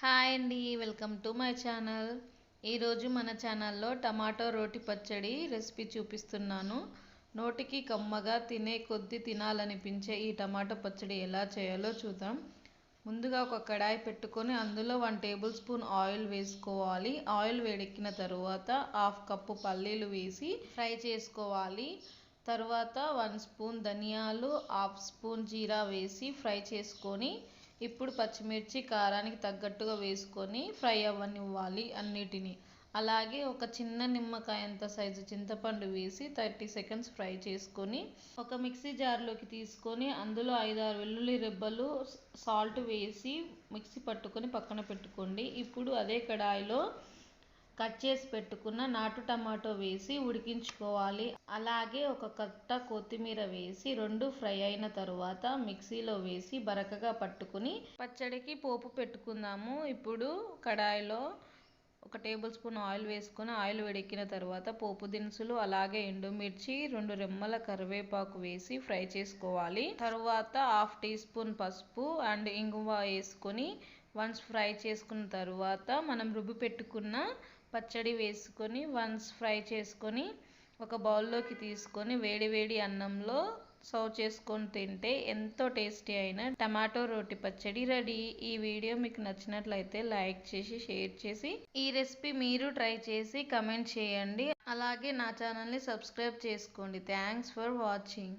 Hi అండి welcome to my channel. ఈరోజు మన ఛానల్లో టమాటో రోటి పచ్చడి రెసిపీ చూపిస్తున్నాను. నోటికి కమ్మగా తినే కొద్ది తినాలనిపించే ఈ టమాటో పచ్చడి ఎలా చేయాలో చూద్దాం. ముందుగా ఒక కడాయి పెట్టుకొని అందులో వన్ టేబుల్ స్పూన్ ఆయిల్ వేసుకోవాలి. ఆయిల్ వేడెక్కిన తరువాత హాఫ్ కప్పు పల్లీలు వేసి ఫ్రై చేసుకోవాలి. తర్వాత వన్ స్పూన్ ధనియాలు హాఫ్ స్పూన్ జీరా వేసి ఫ్రై చేసుకొని ఇప్పుడు పచ్చిమిర్చి కారానికి తగ్గట్టుగా వేసుకొని ఫ్రై అవ్వనివ్వాలి అన్నిటిని. అలాగే ఒక చిన్న నిమ్మకాయ అంత సైజు చింతపండు వేసి థర్టీ సెకండ్స్ ఫ్రై చేసుకొని ఒక మిక్సీ జార్లోకి తీసుకొని అందులో ఐదారు వెల్లుల్లి రెబ్బలు సాల్ట్ వేసి మిక్సీ పట్టుకొని పక్కన పెట్టుకోండి. ఇప్పుడు అదే కడాయిలో కట్ చేసి పెట్టుకున్న నాటు టమాటో వేసి ఉడికించుకోవాలి. అలాగే ఒక కట్ట కొత్తిమీర వేసి రెండు ఫ్రై అయిన తరువాత మిక్సీలో వేసి బరకగా పట్టుకుని పచ్చడికి పోపు పెట్టుకుందాము. ఇప్పుడు కడాయిలో ఒక టేబుల్ స్పూన్ ఆయిల్ వేసుకొని ఆయిల్ వేడెక్కిన తర్వాత పోపు దినుసులు అలాగే ఎండుమిర్చి రెండు రెమ్మల కరివేపాకు వేసి ఫ్రై చేసుకోవాలి. తర్వాత హాఫ్ టీ స్పూన్ పసుపు అండ్ ఇంగువ వేసుకొని వన్స్ ఫ్రై చేసుకున్న తర్వాత మనం రుబ్బి పెట్టుకున్న పచ్చడి వేసుకొని వన్స్ ఫ్రై చేసుకొని ఒక బౌల్లోకి తీసుకొని వేడి వేడి అన్నంలో సర్వ్ చేసుకొని తింటే ఎంతో టేస్టీ అయిన టమాటో రోటి పచ్చడి రెడీ. ఈ వీడియో మీకు నచ్చినట్లయితే లైక్ చేసి షేర్ చేసి ఈ రెసిపీ మీరు ట్రై చేసి కమెంట్ చేయండి. అలాగే నా ఛానల్ని సబ్స్క్రైబ్ చేసుకోండి. Thanks for watching.